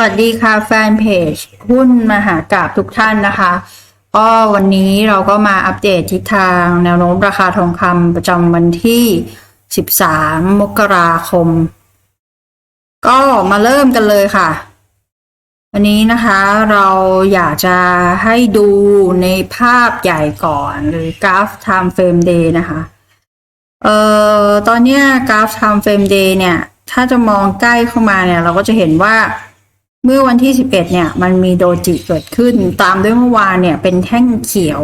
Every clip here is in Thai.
วัสดีค่ะแฟนเพจหุ้นมหากราบทุกท่านนะคะก็วันนี้เราก็มาอัปเดตทิศทางแนวโน้มราคาทองคำประจำวันที่ 13 มกราคม ก็มาเริ่มกันเลยค่ะ วันนี้นะคะเราอยากจะให้ดูในภาพใหญ่ก่อนหรือกราฟ time frame day นะคะ เอ่อตอนนี้กราฟ time frame day เนี่ย ถ้าจะมองใกล้เข้ามาเนี่ย เราก็จะเห็นว่า เมื่อวันที่ 11 เนี่ย มันมีโดจิเกิดขึ้น ตามด้วยเมื่อวานเนี่ย เป็นแท่งเขียว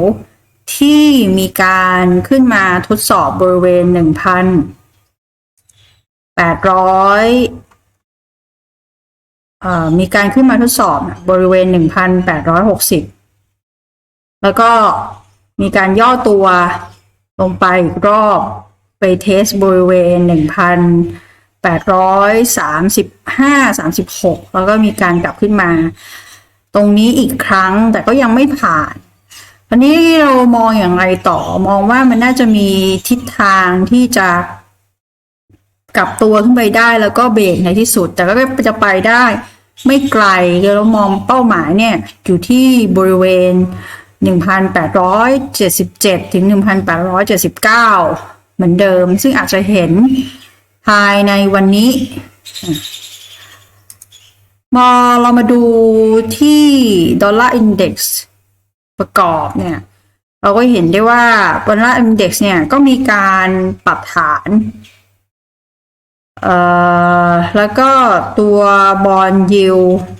ที่มีการขึ้นมาทดสอบบริเวณ 1,800เอ่อ มีการขึ้นมาทดสอบบริเวณ 1,860 แล้วก็มีการย่อตัวลงไปอีกรอบไปเทสบริเวณ 835, 36 แล้วก็มีการกลับขึ้นมา ตรงนี้อีกครั้งแต่ก็ยังไม่ผ่านวันนี้เรามองอย่างไรต่อมองว่ามันน่าจะมีทิศทางที่จะกลับตัวขึ้นไปได้แล้วก็เบรกในที่สุด แต่ก็จะไปได้ไม่ไกลเดี๋ยวเรามองเป้าหมายเนี่ยอยู่ที่บริเวณ 1,877 ถึง 1,879 เหมือนเดิม ซึ่งอาจจะเห็น ภายในวันนี้มอเรามาดูที่ดอลลาร์อินเด็กซ์ประกอบเนี่ย เราก็เห็นได้ว่าดอลลาร์อินเด็กซ์เนี่ยก็มีการปรับฐานเอ่อแล้วก็ตัวบอลยิว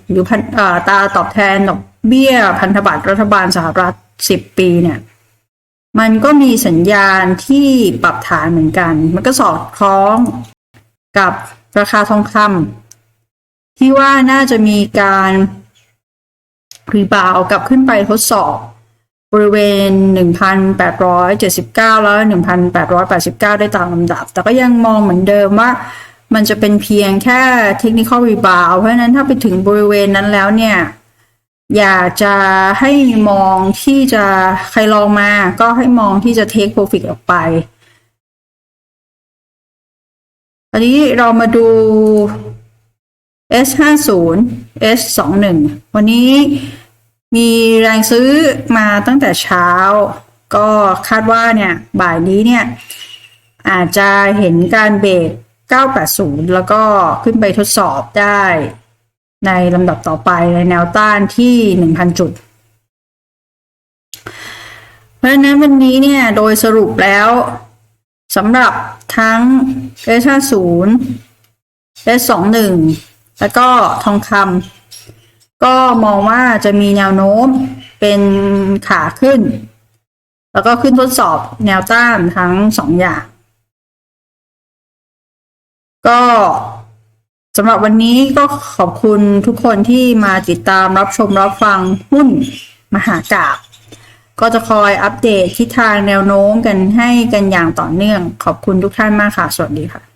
หรือพันเอ่อตาตอบแทนดอกเบี้ยพันธบัตรรัฐบาลสหรัฐ10ปีเนี่ยมันก็มีสัญญาณที่ปรับฐานเหมือนกัน มันก็สอดคล้อง กับราคาทองคำที่ว่าน่าจะมีการรีบาวกลับขึ้นไปทดสอบบริเวณ 1,879 แล้ว 1,889 ได้ตามลำดับ แต่ก็ยังมองเหมือนเดิมว่ามันจะเป็นเพียงแค่เทคนิคอลรีบาวเพราะฉะนั้นถ้าไปถึงบริเวณนั้นแล้วเนี่ย อยากจะให้มองที่จะใครลองมาก็ให้มองที่จะ take profit ออกไป อันนี้เรามาดู S50 S21 วันนี้มีแรงซื้อมาตั้งแต่เช้า ก็คาดว่าเนี่ย บ่ายนี้เนี่ย อาจจะเห็นการเบรก980 แล้วก็ขึ้นไปทดสอบได้ ในลำดับต่อไปในแนวต้านที่ 1,000 จุด เพราะฉะนั้นวันนี้เนี่ยโดยสรุปแล้ว สำหรับทั้ง S50 S21 แล้วก็ทองคำก็มองว่าจะมีแนวโน้มเป็นขาขึ้น แล้วก็ขึ้นทดสอบแนวต้านทั้งสองอย่าง ก็สำหรับวันนี้ก็ขอบคุณทุกคนที่มาติดตามรับชมรับฟังหุ้นมหากาบ ก็จะคอยอัปเดตทิศทางแนวโน้มกันให้กันอย่างต่อเนื่อง ขอบคุณทุกท่านมากค่ะ สวัสดีค่ะ